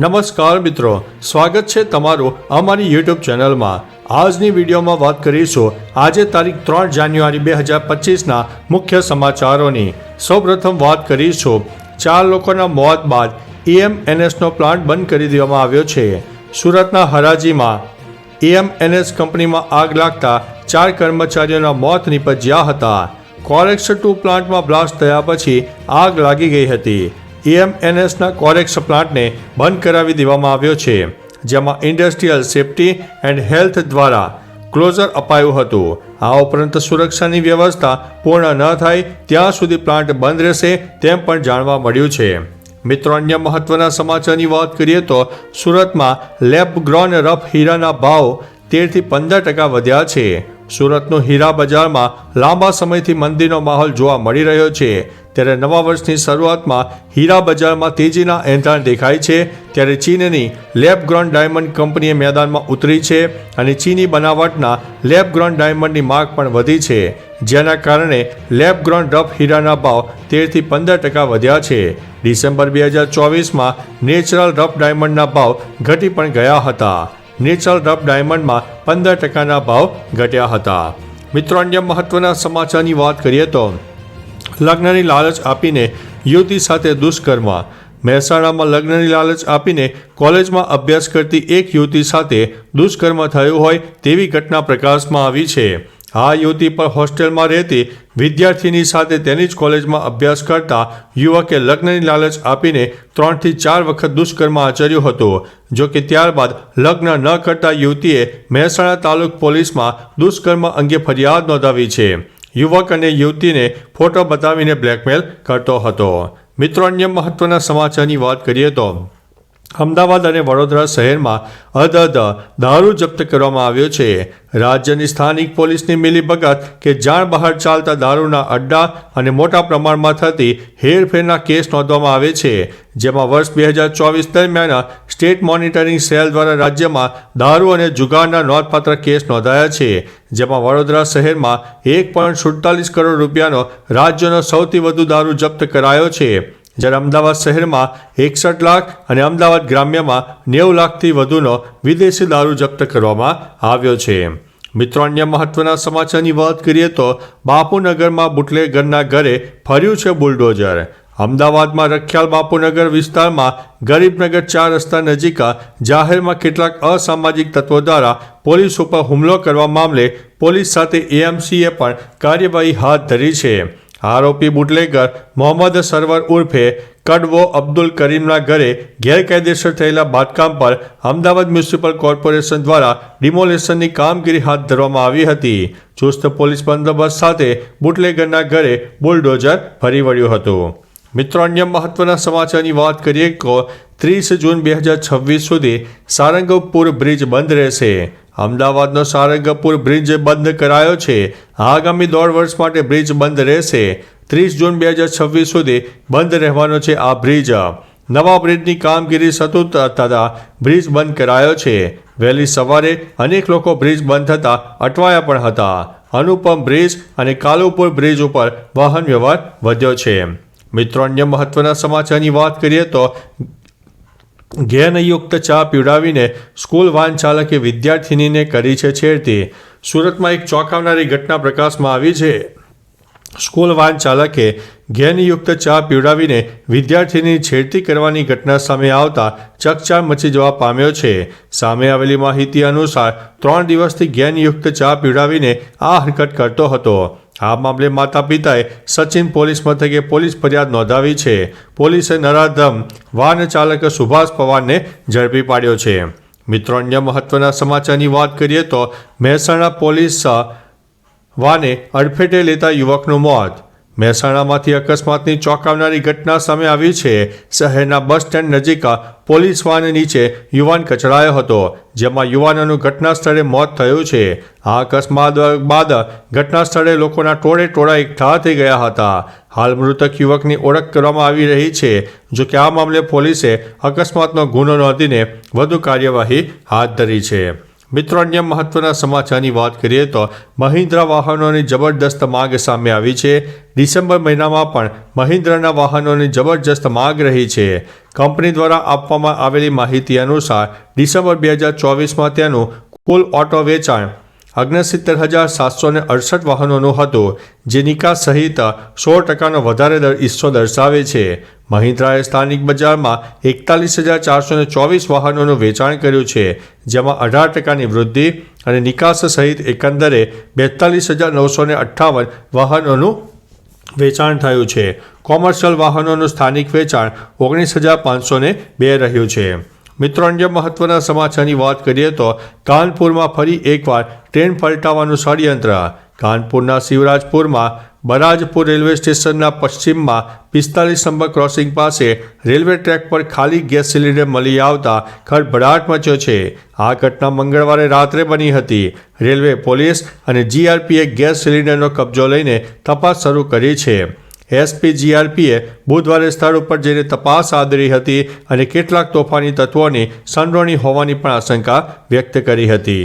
નમસ્કાર મિત્રો, સ્વાગત છે તમારું અમારી યુટ્યુબ ચેનલમાં. આજની વિડીયોમાં વાત કરીશું આજે તારીખ ત્રણ જાન્યુઆરી બે હજાર પચીસના મુખ્ય સમાચારોની. સૌપ્રથમ વાત કરીશું, ચાર લોકોના મોત બાદ ઈએમએનએસનો પ્લાન્ટ બંધ કરી દેવામાં આવ્યો છે. સુરતના હરાજીમાં ઈએમએનએસ કંપનીમાં આગ લાગતા ચાર કર્મચારીઓના મોત નીપજ્યા હતા. કોરેક્સ ટુ પ્લાન્ટમાં બ્લાસ્ટ થયા પછી આગ લાગી ગઈ હતી. ઈએમએનએસના કોરેક્સ પ્લાન્ટને બંધ કરાવી દેવામાં આવ્યો છે, જેમાં ઇન્ડસ્ટ્રીયલ સેફટી એન્ડ હેલ્થ દ્વારા ક્લોઝર અપાયું હતું. આ ઉપરાંત સુરક્ષાની વ્યવસ્થા પૂર્ણ ન થાય ત્યાં સુધી પ્લાન્ટ બંધ રહેશે તેમ પણ જાણવા મળ્યું છે. મિત્રો, અન્ય મહત્વના સમાચારની વાત કરીએ તો સુરતમાં લેબ ગ્રોન રફ હીરાના ભાવ તેરથી પંદર ટકા વધ્યા છે. સુરતનું હીરા બજારમાં લાંબા સમયથી મંદીનો માહોલ જોવા મળી રહ્યો છે. ત્યારે નવા વર્ષની શરૂઆતમાં હીરા બજારમાં તેજીના એંધાણ દેખાય છે, ત્યારે ચીનની લેબ ગ્રોન ડાયમંડ કંપનીએ મેદાનમાં ઉતરી છે અને ચીની બનાવટના લેબ ગ્રોન ડાયમંડની માગ પણ વધી છે, જેના કારણે લેબ ગ્રોન રફ હીરાના ભાવ તેરથી પંદર ટકા વધ્યા છે. ડિસેમ્બર બે હજાર ચોવીસમાં નેચરલ રફ ડાયમંડના ભાવ ઘટી પણ ગયા હતા. નેચરલ રફ ડાયમંડમાં પંદર ટકાના ભાવ ઘટ્યા હતા. મિત્રો, અન્ય મહત્વના સમાચારની વાત કરીએ તો લગ્નની લાલચ આપીને યુવતી સાથે દુષ્કર્મ. મહેસાણામાં લગ્નની લાલચ આપીને કોલેજમાં અભ્યાસ કરતી એક યુવતી સાથે દુષ્કર્મ થયું હોય તેવી ઘટના પ્રકાશમાં આવી છે. આ યુવતી પર હોસ્ટેલમાં રહેતી વિદ્યાર્થીની સાથે તેની જ કોલેજમાં અભ્યાસ કરતા યુવકે લગ્નની લાલચ આપીને ત્રણથી ચાર વખત દુષ્કર્મ આચર્યું હતું. જો કે ત્યારબાદ લગ્ન ન કરતા યુવતીએ મહેસાણા તાલુક પોલીસમાં દુષ્કર્મ અંગે ફરિયાદ નોંધાવી છે. યુવક અને યુવતીને ફોટો બતાવીને બ્લેકમેલ કરતો હતો. મિત્રો, અન્ય મહત્વના સમાચારની વાત કરીએ તો અમદાવાદ અને વડોદરા શહેરમાં અધધ દારૂ જપ્ત કરવામાં આવ્યો છે. રાજ્યની સ્થાનિક પોલીસની મિલીભગત કે જાણ બહાર ચાલતા દારૂના અડ્ડા અને મોટા પ્રમાણમાં થતી હેરફેરના કેસ નોંધવામાં આવે છે, જેમાં વર્ષ બે હજાર ચોવીસ દરમિયાન સ્ટેટ મોનિટરિંગ સેલ દ્વારા રાજ્યમાં દારૂ અને જુગારના નોંધપાત્ર કેસ નોંધાયા છે, જેમાં વડોદરા શહેરમાં એક પોઈન્ટ સુડતાલીસ કરોડ રૂપિયાનો રાજ્યનો સૌથી વધુ દારૂ જપ્ત કરાયો છે. જ્યારે અમદાવાદ શહેરમાં એકસઠ લાખ અને અમદાવાદ ગ્રામ્યમાં નેવું લાખથી વધુનો વિદેશી દારૂ જપ્ત કરવામાં આવ્યો છે. મિત્રો, અન્ય મહત્વના સમાચારની વાત કરીએ તો બાપુનગરમાં બુટલેગરના ઘરે ફર્યું છે બુલડોઝર. અમદાવાદમાં રખિયાલ બાપુનગર વિસ્તારમાં ગરીબનગર ચાર રસ્તા નજીક જાહેરમાં કેટલાક અસામાજિક તત્વો દ્વારા પોલીસ ઉપર હુમલો કરવા મામલે પોલીસ સાથે એએમસીએ પણ કાર્યવાહી હાથ ધરી છે. આરોપી બુટલેગર મોહમ્મદ સરવર ઉર્ફે કડવો અબ્દુલ કરીમના ઘરે ગેરકાયદેસર થયેલા બાંધકામ પર અમદાવાદ મ્યુનિસિપલ કોર્પોરેશન દ્વારા ડિમોલેશનની કામગીરી હાથ ધરવામાં આવી હતી. ચુસ્ત પોલીસ બંદોબસ્ત સાથે બુટલેગરના ઘરે બુલડોઝર ફરી વળ્યું હતું. મિત્રો, અન્ય મહત્વના સમાચારની વાત કરીએ તો ત્રીસ જૂન બે હજાર છવ્વીસ સુધી સારંગપુર બ્રિજ બંધ રહેશે. અમદાવાદનો સારંગપુર બ્રિજ બંધ કરાયો છે. આગામી દોઢ વર્ષ માટે બ્રિજ બંધ રહેશે. ત્રીસ જૂન બે હજાર છવ્વીસ સુધી બંધ રહેવાનો છે આ બ્રિજ. નવા બ્રિજની કામગીરી સતત થતાં બ્રિજ બંધ કરાયો છે. વહેલી સવારે અનેક લોકો બ્રિજ બંધ થતાં અટવાયા પણ હતા. અનુપમ બ્રિજ અને કાલુપુર બ્રિજ ઉપર વાહન વ્યવહાર વધ્યો છે. મિત્રો, અન્ય મહત્વના સમાચારની વાત કરીએ તો ઘેનયુક્ત ચા પીવડાવીને સ્કૂલ વાહન ચાલકે વિદ્યાર્થિનીને કરી છે છેડતી. સુરતમાં એક ચોંકાવનારી ઘટના પ્રકાશમાં આવી છે. સ્કૂલ વાહન ચાલકે ઘેનયુક્ત ચા પીવડાવીને વિદ્યાર્થીની છેડતી કરવાની ઘટના સામે આવતા ચકચાર મચી જવા પામ્યો છે. સામે આવેલી માહિતી અનુસાર, ત્રણ દિવસથી ઘેનયુક્ત ચા પીવડાવીને આ હરકત કરતો હતો. આ મામલે માતા પિતાએ સચિન પોલીસ મથકે પોલીસ ફરિયાદ નોંધાવી છે. પોલીસે નરાધમ વાહન ચાલક સુભાષ પવારને ઝડપી પાડ્યો છે. મિત્રો, અન્ય મહત્વના સમાચારની વાત કરીએ તો મહેસાણા પોલીસ વાને અડફેટે લેતા યુવકનું મોત. મહેસાણામાંથી અકસ્માતની ચોંકાવનારી ઘટના સામે આવી છે. શહેરના બસ સ્ટેન્ડ નજીક પોલીસ વાન નીચે યુવાન કચડાયો હતો, જેમાં યુવાનનું ઘટના સ્થળે મોત થયું છે. આ અકસ્માત બાદ ઘટના સ્થળે લોકોના ટોળે ટોળા એકઠા થઈ ગયા હતા. હાલ મૃતક યુવકની ઓળખ કરવામાં આવી રહી છે, જો કે આ મામલે પોલીસે અકસ્માતનો ગુનો નોંધીને વધુ કાર્યવાહી હાથ ધરી છે. મિત્રો, અન્ય મહત્વના સમાચારની વાત કરીએ તો મહિન્દ્રા વાહનોની જબરદસ્ત માંગ સામે આવી છે. ડિસેમ્બર મહિનામાં પણ મહિન્દ્રાના વાહનોની જબરજસ્ત માંગ રહી છે. કંપની દ્વારા આપવામાં આવેલી માહિતી અનુસાર ડિસેમ્બર બે હજાર ચોવીસમાં તેનું કુલ ઓટો વેચાણ અગ્નસિત્તેર હજાર સાતસો ને અડસઠ વાહનોનું હતું, જે નિકાસ સહિત સો ટકાનો વધારે દર હિસ્સો દર્શાવે છે. મહિન્દ્રાએ સ્થાનિક બજારમાં એકતાલીસ હજાર ચારસો ને ચોવીસ વાહનોનું વેચાણ કર્યું છે, જેમાં અઢાર ટકાની વૃદ્ધિ અને નિકાસ સહિત એકંદરે બેતાલીસ હજાર નવસો ને અઠ્ઠાવન વાહનોનું વેચાણ થયું છે. કોમર્શિયલ વાહનોનું સ્થાનિક વેચાણ ઓગણીસ હજાર પાંચસો ને બે રહ્યું છે. મિત્રો, અન્ય મહત્વના સમાચારની વાત કરીએ તો કાનપુરમાં ફરી એકવાર ટ્રેન પલટાવવાનું ષડયંત્ર. કાનપુરના શિવરાજપુરમાં બરાજપુર રેલવે સ્ટેશનના પશ્ચિમમાં પિસ્તાલીસ નંબર ક્રોસિંગ પાસે રેલવે ટ્રેક પર ખાલી ગેસ સિલિન્ડર મળી આવતા ખળભળાટ મચ્યો છે. આ ઘટના મંગળવારે રાત્રે બની હતી. રેલવે પોલીસ અને જીઆરપીએ ગેસ સિલિન્ડરનો કબજો લઈને તપાસ શરૂ કરી છે. એસપી જીઆરપીએ બુધવારે સ્થળ ઉપર જઈને તપાસ આદરી હતી અને કેટલાક તોફાની તત્વોની સંડોણી હોવાની પણ આશંકા વ્યક્ત કરી હતી.